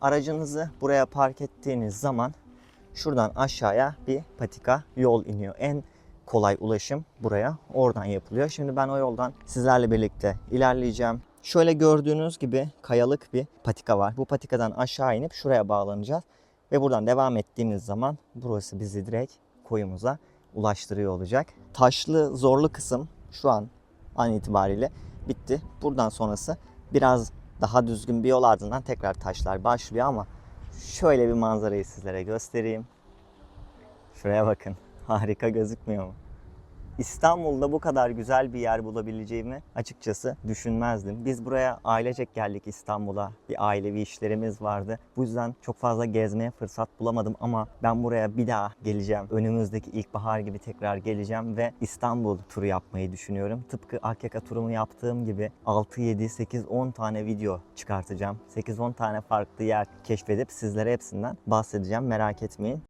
Aracınızı buraya park ettiğiniz zaman şuradan aşağıya bir patika yol iniyor. En kolay ulaşım buraya oradan yapılıyor. Şimdi ben o yoldan sizlerle birlikte ilerleyeceğim. Şöyle gördüğünüz gibi kayalık bir patika var. Bu patikadan aşağı inip şuraya bağlanacağız. Ve buradan devam ettiğimiz zaman burası bizi direkt koyumuza ulaştırıyor olacak. Taşlı zorlu kısım şu an an itibariyle bitti. Buradan sonrası biraz daha düzgün bir yol ardından tekrar taşlar başlıyor ama şöyle bir manzarayı sizlere göstereyim. Şuraya bakın. Harika gözükmüyor mu? İstanbul'da bu kadar güzel bir yer bulabileceğimi açıkçası düşünmezdim. Biz buraya ailecek geldik İstanbul'a. Bir ailevi işlerimiz vardı. Bu yüzden çok fazla gezmeye fırsat bulamadım ama ben buraya bir daha geleceğim. Önümüzdeki ilkbahar gibi tekrar geleceğim ve İstanbul turu yapmayı düşünüyorum. Tıpkı Akyaka turumu yaptığım gibi 6, 7, 8, 10 tane video çıkartacağım. 8-10 tane farklı yer keşfedip sizlere hepsinden bahsedeceğim. Merak etmeyin.